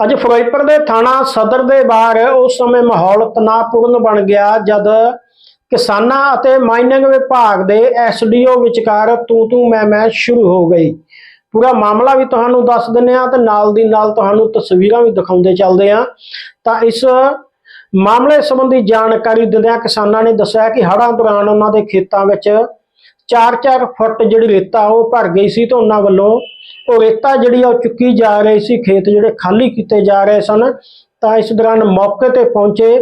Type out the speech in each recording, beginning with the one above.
ਅੱਜ ਫਿਰੋਜ਼ਪੁਰ ਦੇ ਥਾਣਾ ਸਦਰ ਦੇ ਬਾਹਰ ਉਸ ਸਮੇਂ ਮਾਹੌਲ ਤਣਾਅਪੂਰਨ ਬਣ ਗਿਆ ਜਦ ਕਿਸਾਨਾਂ ਅਤੇ ਮਾਈਨਿੰਗ ਵਿਭਾਗ ਦੇ ਐਸਡੀਓ ਵਿਚਕਾਰ ਤੂੰ ਤੂੰ ਮੈਂ ਮੈਂ ਸ਼ੁਰੂ ਹੋ ਗਈ। ਪੂਰਾ ਮਾਮਲਾ ਵੀ ਤੁਹਾਨੂੰ ਦੱਸ ਦਿੰਨੇ ਆ ਤੇ ਨਾਲ ਦੀ ਨਾਲ ਤੁਹਾਨੂੰ ਤਸਵੀਰਾਂ ਵੀ ਦਿਖਾਉਂਦੇ ਚੱਲਦੇ ਆ ਤਾਂ ਇਸ ਮਾਮਲੇ ਸੰਬੰਧੀ ਜਾਣਕਾਰੀ ਦਿੰਦਿਆਂ ਕਿਸਾਨਾਂ ਨੇ ਦੱਸਿਆ ਕਿ ਹੜ੍ਹਾਂ ਦੌਰਾਨ ਉਹਨਾਂ ਦੇ ਖੇਤਾਂ ਵਿੱਚ 4-4 ਫੁੱਟ ਜਿਹੜੀ ਰੇਤਾ ਉਹ ਭਰ ਗਈ ਸੀ ਤੇ ਉਹਨਾਂ ਵੱਲੋਂ ਉਹ ਰੇਤਾ ਜਿਹੜੀ ਉਹ ਚੁੱਕੀ ਜਾ ਰਹੀ ਸੀ, ਖੇਤ ਜਿਹੜੇ ਖਾਲੀ ਕੀਤੇ ਜਾ ਰਹੇ ਸਨ, ਤਾਂ ਇਸ ਦੌਰਾਨ ਮੌਕੇ ਤੇ ਪਹੁੰਚੇ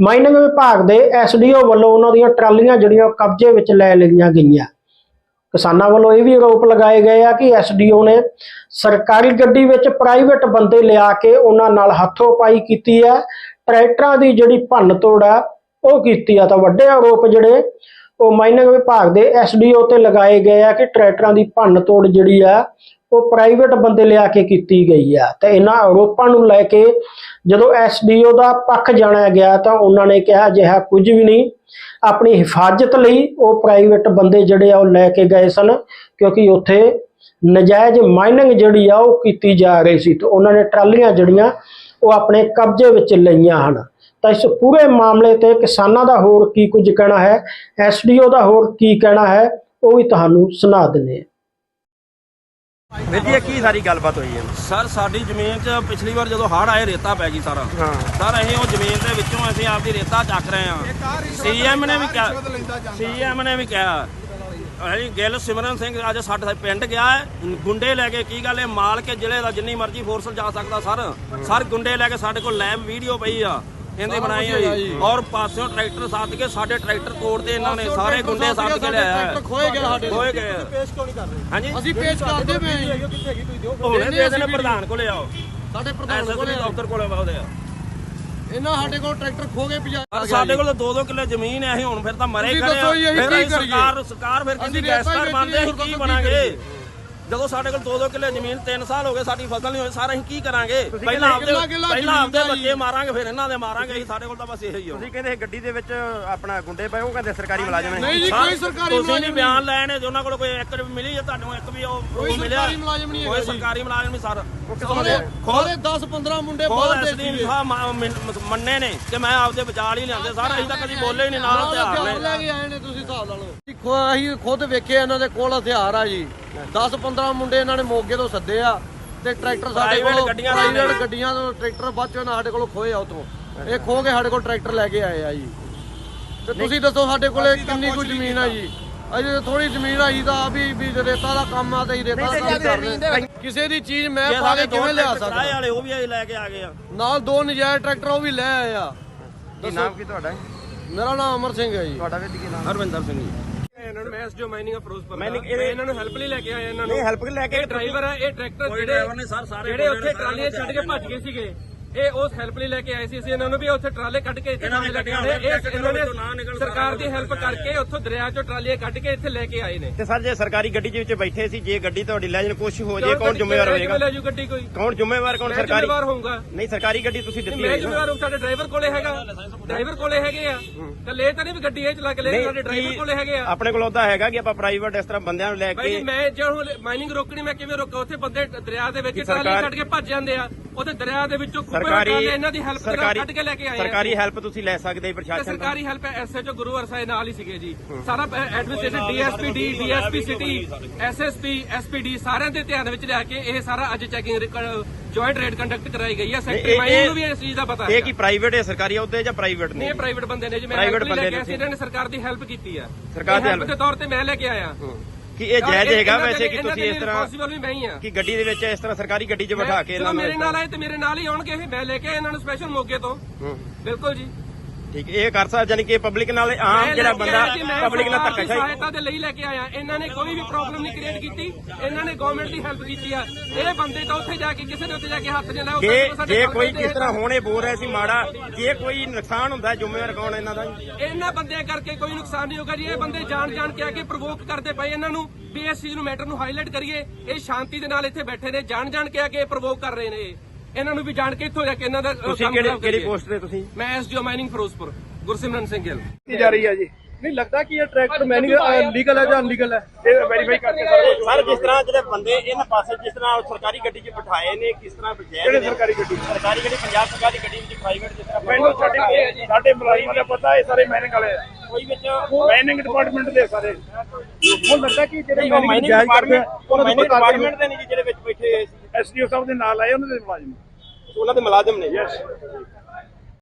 ਮਾਈਨਿੰਗ ਵਿਭਾਗ ਦੇ ਐਸਡੀਓ ਵੱਲੋਂ ਉਹਨਾਂ ਦੀਆਂ ਟਰਾਲੀਆਂ ਜਿਹੜੀਆਂ ਕਬਜ਼ੇ ਵਿੱਚ ਲੈ ਲਈਆਂ ਗਈਆਂ। ਕਿਸਾਨਾਂ ਵੱਲੋਂ ਇਹ ਵੀ ਆਰੋਪ ਲਗਾਏ ਗਏ ਆ ਕਿ ਐਸਡੀਓ ਨੇ ਸਰਕਾਰੀ ਗੱਡੀ ਵਿੱਚ ਪ੍ਰਾਈਵੇਟ ਬੰਦੇ ਲਿਆ ਕੇ ਉਹਨਾਂ ਨਾਲ ਹੱਥੋਂ ਪਾਈ ਕੀਤੀ ਹੈ ਟਰੈਕਟਰਾਂ ਦੀ ਜਿਹੜੀ ਭੰਨ ਤੋੜ ਆ, ਉਹ ਕੀਤੀ ਆ, ਤਾਂ ਵੱਡੇ ਆਰੋਪ ਜਿਹੜੇ ਉਹ ਮਾਈਨਿੰਗ ਵਿਭਾਗ ਦੇ ਐਸਡੀਓ ਤੇ ਲਗਾਏ ਗਏ ਆ ਕਿ ਟਰੈਕਟਰਾਂ ਦੀ ਭੰਨ ਤੋੜ ਜਿਹੜੀ ਆ, ਉਹ ਪ੍ਰਾਈਵੇਟ ਬੰਦੇ ਲਿਆ ਕੇ ਕੀਤੀ ਗਈ ਆ। ਤੇ ਇਹਨਾਂ ਆਰੋਪਾਂ ਨੂੰ ਲੈ ਕੇ ਜਦੋਂ ਐਸਡੀਓ ਦਾ ਪੱਖ ਜਾਣਿਆ ਗਿਆ ਤਾਂ ਉਹਨਾਂ ਨੇ ਕਿਹਾ ਅਜਿਹਾ ਕੁਝ ਵੀ ਨਹੀਂ। ਆਪਣੀ ਹਿਫਾਜ਼ਤ ਲਈ ਉਹ ਪ੍ਰਾਈਵੇਟ ਬੰਦੇ ਜਿਹੜੇ ਆ, ਉਹ ਲੈ ਕੇ ਗਏ ਸਨ ਕਿਉਂਕਿ ਉੱਥੇ ਨਜਾਇਜ਼ ਮਾਈਨਿੰਗ ਜਿਹੜੀ ਆ, ਉਹ ਕੀਤੀ ਜਾ ਰਹੀ ਸੀ। ਤੇ ਉਹਨਾਂ ਨੇ ਟਰਾਲੀਆਂ ਜਿਹੜੀਆਂ, ਉਹ ਆਪਣੇ ਕਬਜ਼ੇ ਵਿੱਚ ਲਈਆਂ ਹਨ। ਤਾਂ ਇਸ ਪੂਰੇ ਮਾਮਲੇ ਤੇ ਕਿਸਾਨਾਂ ਦਾ ਹੋਰ ਕੀ ਕੁਝ ਕਹਿਣਾ ਹੈ ਐਸਡੀਓ ਦਾ ਹੋਰ ਕੀ ਕਹਿਣਾ ਹੈ ਉਹ ਵੀ ਤੁਹਾਨੂੰ ਸੁਣਾ ਦਿੰਦੇ ਹਾਂ। ਇਹ ਕੀ ਸਾਰੀ ਗੱਲਬਾਤ ਹੋਈ ਹੈ? ਸਰ ਸਾਡੀ ਜ਼ਮੀਨ 'ਚ ਪਿਛਲੀ ਵਾਰ ਜਦੋਂ ਹੜ੍ਹ ਆਏ ਰੇਤਾ ਪੈ ਗਈ ਸਾਰਾ। ਹਾਂ। ਸਰ ਅਸੀਂ ਉਹ ਜ਼ਮੀਨ ਦੇ ਵਿੱਚੋਂ ਅਸੀਂ ਆਪਦੀ ਰੇਤਾ ਚੱਕ ਰਹੇ ਹਾਂ। ਸੀਐਮ ਨੇ ਵੀ ਕਿਹਾ ਸੀਐਮ ਨੇ ਵੀ ਕਿਹਾ। ਅਸੀਂ ਗਿੱਲ ਸਿਮਰਨ ਸਿੰਘ ਅੱਜ ਸਾਡੇ ਪਿੰਡ ਗਿਆ ਹੈ। ਗੁੰਡੇ ਲੈ ਕੇ ਕੀ ਗੱਲ ਹੈ? ਮਾਲ ਕੇ ਜ਼ਿਲ੍ਹੇ ਦਾ ਜਿੰਨੀ ਮਰਜ਼ੀ ਫੋਰਸ ਜਾ ਸਕਦਾ ਸਰ। ਸਰ ਗੁੰਡੇ ਲੈ ਕੇ ਸਾਡੇ ਕੋਲ ਲੈਬ ਵੀਡੀਓ ਪਈ ਆ। ਇਹਦੇ ਬਣਾਈ ਹੋਈ। ਔਰ ਪਾਸਿਓਂ ਟਰੈਕਟਰ ਸਾਥ ਕੇ ਸਾਡੇ ਟਰੈਕਟਰ ਤੋੜਦੇ ਇਹਨਾਂ ਨੇ ਸਾਰੇ ਗੁੰਡੇ ਸਾਥ ਕੇ ਲਿਆਇਆ। ਹੈ। ਖੋਏ ਗਿਆ ਸਾਡੇ। ਖੋਏ ਗਏ। ਪੇਸ਼ ਕਿਉਂ ਨਹੀਂ ਕਰ ਰਹੇ? ਹਾਂਜੀ? ਅਸੀਂ ਪੇਸ਼ ਕਰਦੇ ਪਏ ਹਾਂ ਕਿੱਥੇ ਹੈਗੀ? ਤੁਸੀਂ ਦਿਓ ਹੁਣੇ ਦੇ ਦੇਣੇ ਪ੍ਰਧਾਨ ਕੋਲੇ ਆਓ। ਸਾਡੇ ਪ੍ਰਧਾਨ ਕੋਲੇ ਦਫ਼ਤਰ ਕੋਲੇ ਆਉਂਦੇ ਆ। ਇਹਨਾਂ ਸਾਡੇ ਕੋਲ ਟਰੈਕਟਰ ਖੋ ਕੇ ਪਿਆ ਸਾਡੇ ਕੋਲ 2-2 ਕਿੱਲੇ ਜ਼ਮੀਨ ਹੈ ਅਸੀਂ ਹੁਣ ਫਿਰ ਤਾਂ ਮਰੇ ਖੜੇ ਫਿਰ ਸਰਕਾਰ ਸਰਕਾਰ ਫਿਰ ਕਹਿੰਦੀ ਗੈਸਟਰ ਬਣਦੇ ਅਸੀਂ ਕੀ ਬਣਾਂਗੇ? ਜਦੋਂ ਸਾਡੇ ਕੋਲ 2-2 ਕਿੱਲੇ ਜ਼ਮੀਨ 3 ਸਾਲ ਹੋ ਗਏ ਸਾਡੀ ਫਸਲ ਨਹੀਂ ਹੋਈ ਸਾਰਾ ਅਸੀਂ ਕੀ ਕਰਾਂਗੇ? ਪਹਿਲਾਂ ਆਪਦੇ ਪਹਿਲਾਂ ਆਪਦੇ ਬੱਚੇ ਮਾਰਾਂਗੇ ਫਿਰ ਇਹਨਾਂ ਦੇ ਮਾਰਾਂਗੇ ਅਸੀਂ ਸਾਡੇ ਕੋਲ ਤਾਂ ਬਸ ਇਹੀ ਹੋ ਤੁਸੀਂ ਕਹਿੰਦੇ ਗੱਡੀ ਦੇ ਵਿੱਚ ਆਪਣਾ ਗੁੰਡੇ ਪਏ ਉਹ ਕਹਿੰਦੇ ਸਰਕਾਰੀ ਮੁਲਾਜ਼ਮ ਨੇ। ਨਹੀਂ ਜੀ ਕੋਈ ਸਰਕਾਰੀ ਤੁਸੀਂ ਨਹੀਂ ਮੁਲਾਜ਼ਮ ਬਿਆਨ ਲੈਣੇ ਜੇ ਉਹਨਾਂ ਕੋਲ ਕੋਈ ਇੱਕ ਮਿਲੀ ਹੈ ਤੁਹਾਨੂੰ ਇੱਕ ਵੀ ਉਹ ਕੋਈ ਉਹ ਮਿਲਿਆ। ਸਰਕਾਰੀ ਮੁਲਾਜ਼ਮ ਨਹੀਂ ਕੋਈ ਹੈਗਾ ਜੀ। ਸਰਕਾਰੀ ਮੁਲਾਜ਼ਮ ਨਹੀਂ ਸਰ। ਸਾਰੇ 10 15 ਮੁੰਡੇ ਬਾਹਰ ਦੇ ਸਾਹਿਬ ਮੰਨੇ ਨੇ ਕਿ ਮੈਂ ਆਪਦੇ ਵਿਚਾਰ ਹੀ ਲਿਆਂਦੇ ਸਰ ਅਸੀਂ ਤਾਂ ਕਦੀ ਬੋਲੇ ਹੀ ਨਹੀਂ ਨਾਲ ਹਥਿਆਰ ਨੇ। ਲੈ ਕੇ ਆਏ ਨੇ ਤੁਸੀਂ ਹਿਸਾਬ ਲਾ ਲਓ। ਖੋ- ਅਸੀਂ ਖੁਦ ਵੇਖੇ ਇਹਨਾਂ ਦੇ ਕੋਲ ਹਥਿਆਰ ਆ ਜੀ। 10 15 ਮੁੰਡੇ ਇਹਨਾਂ ਨੇ ਮੋਗੇ ਤੋਂ ਸੱਦੇ ਆ ਤੇ ਟਰੈਕਟਰ ਸਾਡੇ ਕੋਲ ਪ੍ਰਾਈਵੇਟ ਨੇ। ਗੱਡੀਆਂ ਤੋਂ ਟਰੈਕਟਰ ਬਾਅਦ ਚੋਂ ਸਾਡੇ ਕੋਲ ਖੋਏ ਆ ਉਤੋਂ ਇਹ ਖੋ ਕੇ ਸਾਡੇ ਕੋਲ ਟਰੈਕਟਰ ਲੈ ਕੇ ਆਏ ਆ ਜੀ। ਤੇ ਤੁਸੀਂ ਦੱਸੋ ਸਾਡੇ ਕੋਲੇ ਕਿੰਨੀ ਕੁ ਜ਼ਮੀਨ ਆ ਜੀ? ਅਜੇ ਥੋੜੀ ਜ਼ਮੀਨ ਆਈ ਤਾਂ ਵੀ ਵੀ ਰੇਤਾ ਦਾ ਕੰਮ ਆ ਤੇ ਰੇਤਾ ਦਾ ਕੰਮ ਕਰ ਰਹੇ ਕਿਸੇ ਦੀ ਚੀਜ਼ ਮੈਂ ਪਾ ਕੇ ਕਿਵੇਂ ਲਿਆ ਕਿਰਾਏ ਸਕਦਾ? ਵਾਲੇ ਉਹ ਵੀ ਲੈ ਕੇ ਆ ਗਏ ਆ। ਨਾਲ ਦੋ ਨਜਾਇਜ਼ ਟਰੈਕਟਰ ਉਹ ਵੀ ਲੈ ਆਏ ਆ। ਕੀ ਨਾਮ ਕੀ ਤੁਹਾਡਾ? ਮੇਰਾ ਨਾਮ ਅਮਰ ਸਿੰਘ ਹੈ ਜੀ। ਤੁਹਾਡਾ ਵੀ ਕੀ ਨਾਮ? ਹਰਵਿੰਦਰ ਸਿੰਘ ਜੀ। ਇਹਨਾਂ ਨੂੰ ਮੈਂ ਜੋ ਮਾਈਨਿੰਗ ਫਿਰੋਜ਼ਪੁਰ Mining ਦਾ ਇਹਦੇ- ਮੈਂ ਇਹਨਾਂ ਨੂੰ ਹੈਲਪ ਲਈ ਲੈ ਕੇ ਆਇਆ ਇਹਨਾਂ ਨੂੰ। ਨਹੀਂ ਹੈਲਪ ਲੈ ਕੇ ਡਰਾਈਵਰ ਹੈ ਇਹ ਟਰੈਕਟਰ ਜਿਹੜੇ ਨਹੀਂ ਸਰ, ਸਾਰੇ ਜਿਹੜੇ ਉੱਥੇ ਨੇ ਟਰਾਲੀਆਂ ਛੱਡ ਕੇ ਭੱਜ ਗਏ ਸੀਗੇ। ਇਹ ਉਸ ਹੈਲਪ ਲਈ ਲੈ ਕੇ ਆਏ ਸੀ। ਅਸੀਂ ਇਹਨਾਂ ਨੂੰ ਵੀ ਉੱਥੇ ਟਰਾਲੇ ਕੱਢ ਕੇ ਇੱਥੇ ਇਹਨਾਂ ਨੇ ਲੈ ਕੇ ਕੱਢੀਆਂ ਆਏ ਹੋਈਆਂ ਇਹ ਇਹਨਾਂ ਨਾ ਸਰਕਾਰ ਦੀ ਹੈਲਪ ਕਰਕੇ ਉੱਥੋਂ ਦਰਿਆ ਚੋਂ ਟਰਾਲੀਆਂ ਕੱਢ ਕੇ ਇੱਥੇ ਲੈ ਕੇ ਆਏ ਨੇ। ਤੇ ਸਰ ਜੇ ਸਰਕਾਰੀ ਗੱਡੀ ਦੇ ਵਿੱਚ ਬੈਠੇ ਸੀ ਜੇ ਗੱਡੀ ਤੁਹਾਡੀ ਲੈ ਜਨ ਕੁਝ ਹੋ ਜੇ ਕੌਣ ਜ਼ਿੰਮੇਵਾਰ ਮੈਂ ਹੋਏਗਾ? ਲੈ ਜੂ ਗੱਡੀ ਕੋਈ। ਕੌਣ ਜ਼ਿੰਮੇਵਾਰ ਕੌਣ ਮੈਂ ਸਰਕਾਰੀ? ਜ਼ਿੰਮੇਵਾਰ ਹੋਊਗਾ। ਨਹੀਂ ਸਰਕਾਰੀ ਗੱਡੀ ਤੁਸੀਂ ਦਿੱਤੀ ਮੈਂ ਹੋਈ ਨਾ। ਜ਼ਿੰਮੇਵਾਰ ਹਾਂ ਸਾਡੇ ਡਰਾਈਵਰ ਕੋਲੇ ਹੈਗਾ। ਡਰਾਈਵਰ ਕੋਲੇ ਹੈਗੇ ਆ। ਕੱਲੇ ਤਾਂ ਨਹੀਂ ਵੀ ਗੱਡੀ ਇਹ ਚਲਾ ਕੇ ਲੈ ਸਾਡੇ ਡਰਾਈਵਰ ਕੋਲੇ ਹੈਗੇ ਆ। ਆਪਣੇ ਕੋਲ ਉਹਦਾ ਹੈਗਾ ਕਿ ਆਪਾਂ ਪ੍ਰਾਈਵੇਟ ਇਸ ਤਰ੍ਹਾਂ ਬੰਦਿਆਂ ਨੂੰ ਲੈ ਭਾਈ ਕੇ ਮੈਂ ਜੇ ਹੁਣ ਮਾਈਨਿੰਗ ਰੋਕਣੀ ਮੈਂ ਕਿਵੇਂ ਰੋਕਾਂ? ਉੱਥੇ ਬੰਦੇ ਦਰਿਆ ਦੇ ਵਿੱਚ ਟਰਾਲੀ ਕੱਢ ਕੇ ਭੱਜ ਜਾਂਦੇ ਆ। ਉੱਥੇ ਦਰਿਆ ਦੇ ਵਿੱਚੋਂ ਸਰਕਾਰੀ ਇਹਨਾਂ ਦੀ ਹੈਲਪ ਕਰਾ ਕੱਢ ਕੇ ਲੈ ਕੇ ਆਏ ਸਰਕਾਰੀ ਹੈਲਪ ਤੁਸੀਂ ਲੈ ਸਕਦੇ ਪ੍ਰਸ਼ਾਸਨ ਤੋਂ ਸਰਕਾਰੀ ਹੈਲਪ ਐਸਐਚਓ ਗੁਰੂ ਅਰਸਾਏ ਨਾਲ ਹੀ ਸੀਗੇ ਜੀ। ਸਾਰਾ administration DSP D DSP city SSP SPD ਸਾਰਿਆਂ ਦੇ ਧਿਆਨ ਵਿੱਚ ਲਿਆ ਕੇ ਇਹ ਸਾਰਾ ਅੱਜ ਚੈਕਿੰਗ ਜੁਆਇੰਟ ਰੇਡ ਕੰਡਕਟ ਕਰਾਈ ਗਈ ਹੈ ਇਹ- ਸੈਕਟਰੀ ਮਾਈਨਿੰਗ ਇਹ- ਨੂੰ ਵੀ ਇਸ ਚੀਜ਼ ਦਾ ਪਤਾ ਇਹ ਹੈ ਕੀ ਪ੍ਰਾਈਵੇਟ ਹੈ ਸਰਕਾਰੀ ਅਹੁਦੇ ਜਾਂ ਪ੍ਰਾਈਵੇਟ ਨਹੀਂ ਨੇ? ਇਹ ਪ੍ਰਾਈਵੇਟ ਬੰਦੇ ਨੇ ਜੀ ਮੈਂ ਲੈ ਬੰਦੇ ਕੇ ਆਇਆ ਸੀ, ਨੇ। ਇਹਨਾਂ ਨੇ ਸਰਕਾਰ ਦੀ ਹੈਲਪ ਕੀਤੀ ਆ ਸਰਕਾਰ ਦੀ ਹੈਲਪ ਦੇ ਤੌਰ ਤੇ ਮੈਂ ਲੈ ਕੇ ਆਇਆ। ਕਿ ਇਹ ਜਾਇਜ਼ ਹੈਗਾ ਵੈਸੇ ਕਿ ਤੁਸੀਂ ਇਸ ਤਰ੍ਹਾਂ responsible ਵੀ ਮੈਂ ਹੀ ਆ। ਕਿ ਗੱਡੀ ਦੇ ਵਿੱਚ ਇਸ ਤਰ੍ਹਾਂ ਸਰਕਾਰੀ ਗੱਡੀ 'ਚ ਬਿਠਾ ਕੇ ਇਹਨਾਂ ਨੂੰ ਮੇਰੇ ਨਾਲ ਆਏ ਤੇ ਮੇਰੇ ਨਾਲ ਹੀ ਆਉਣਗੇ ਇਹ ਮੈਂ ਲੈ ਕੇ ਇਹਨਾਂ ਨੂੰ ਸਪੈਸ਼ਲ ਮੋਗੇ ਤੋਂ। ਬਿਲਕੁਲ ਜੀ। ਠੀਕ ਇਹ ਕਰ ਸਕਦਾ ਜਾਨੀ ਕਿ ਪਬਲਿਕ ਨਾਲ ਆਮ ਜਿਹੜਾ ਬੰਦਾ ਪਬਲਿਕ ਨਾਲ ਦੀ ਧੱਕਾਸ਼ਾਹੀ ਸਹਾਇਤਾ ਦੇ ਲਈ ਲੈ ਕੇ ਆਇਆ। ਇਹਨਾਂ ਨੇ ਕੋਈ ਵੀ ਪ੍ਰੋਬਲਮ ਨਹੀਂ ਕ੍ਰੀਏਟ ਕੀਤੀ। ਇਹਨਾਂ ਨੇ ਗਵਰਨਮੈਂਟ ਦੀ ਹੈਲਪ ਕੀਤੀ ਆ। ਇਹ ਬੰਦੇ ਤਾਂ ਉੱਥੇ ਜਾ ਕੇ ਕਿਸੇ ਦੇ ਉੱਤੇ ਜਾ ਕੇ ਹੱਥ ਜੇ ਲਾਓ ਜੇ ਕੋਈ ਕਿਸ ਤਰ੍ਹਾਂ ਹੋਣੇ ਬੋਲ ਰਿਹਾ ਸੀ ਮਾੜਾ ਜੇ ਕੋਈ ਨੁਕਸਾਨ ਹੁੰਦਾ ਜ਼ਿੰਮੇਵਾਰ ਕੌਣ ਇਹਨਾਂ ਦਾ? ਇਹਨਾਂ ਬੰਦਿਆਂ ਕਰਕੇ ਕੋਈ ਨੁਕਸਾਨ ਨਹੀਂ ਹੋਗਾ ਜੀ। ਇਹ ਬੰਦੇ ਜਾਣ ਜਾਣ ਕੇ ਆ ਕੇ ਪ੍ਰਵੋਕ ਕਰਦੇ ਪਏ ਇਹਨਾਂ ਨੂੰ ਵੀ ਇਸ ਚੀਜ਼ ਨੂੰ ਮੈਟਰ ਨੂੰ ਹਾਈਲਾਈਟ ਕਰੀਏ। ਇਹ ਸ਼ਾਂਤੀ ਦੇ ਨਾਲ ਇੱਥੇ ਬੈਠੇ ਨੇ ਜਾਣ ਜਾਣ ਕੇ ਆ ਕੇ ਪ੍ਰਵੋਕ ਕਰ ਰਹੇ ਨੇ। ਇਹਨਾਂ ਨੂੰ ਵੀ ਜਾਣ ਕੇ ਇੱਥੋਂ ਜਾ ਕੇ ਇਹਨਾਂ ਦਾ ਤੁਸੀਂ ਕਿਹੜੀ ਕਿਹੜੀ। ਪੋਸਟ ਤੇ ਤੁਸੀਂ? ਮੈਂ ਐਸਡੀਓ ਮਾਈਨਿੰਗ ਫਿਰੋਜ਼ਪੁਰ ਗੁਰਸਿਮਰਨ ਸਿੰਘ ਗਿੱਲ। ਕੀ ਜਾ ਰਹੀ ਹੈ ਜੀ? ਨਹੀਂ ਲੱਗਦਾ ਕਿ ਇਹ ਟਰੈਕਟਰ ਮੈਨਿੰਗ ਲੀਗਲ ਹੈ ਜਾਂ ਅਨਲੀਗਲ ਹੈ? ਇਹ ਵੈਰੀਫਾਈ ਕਰਕੇ ਸਰ ਜਿਸ ਤਰ੍ਹਾਂ ਜਿਹੜੇ ਬੰਦੇ ਇਹਨਾਂ ਪਾਸੇ ਜਿਸ ਤਰ੍ਹਾਂ ਸਰਕਾਰੀ ਗੱਡੀ 'ਚ ਬਿਠਾਏ ਨੇ ਕਿਸ ਤਰ੍ਹਾਂ ਬਿਠਾਏ ਨੇ? ਸਰਕਾਰੀ ਗੱਡੀ? ਸਰਕਾਰੀ ਗੱਡੀ ਪੰਜਾਬ ਸਰਕਾਰੀ ਗੱਡੀ ਵਿੱਚ ਪ੍ਰਾਈਵੇਟ ਜਿਸ ਤਰ੍ਹਾਂ ਮੈਨੂੰ ਸਾਡੇ ਸਾਡੇ ਮੁਲਾਜ਼ਮਾਂ ਦਾ ਪਤਾ ਇਹ ਸਾਰੇ ਮੈਨਿੰਗ ਵਾਲੇ ਆ। ਕੋਈ ਵਿੱਚ ਮੈਨਿੰਗ ਡਿਪਾਰਟਮੈਂਟ ਦੇ ਸਾਰੇ। ਉਹ ਲੱਗਦਾ ਕਿ ਜਿਹੜੇ ਮੈਨਿੰਗ ਡਿਪਾਰਟਮੈਂਟ ਉਹ ਮੈਨਿੰਗ ਡਿਪਾਰਟਮੈਂਟ ਦੇ ਨਹੀਂ ਜਿਹੜੇ ਵਿੱਚ ਬੈਠੇ ਐਸਡੀਓ ਸਾਹਿਬ ਦੇ ਨਾਲ ਆਏ ਉਹਨਾਂ ਦੇ ਮੁਲਾਜ਼ਮ? ਉਹਨਾਂ ਦੇ ਮੁਲਾਜ਼ਮ ਨੇ। ਯੈਸ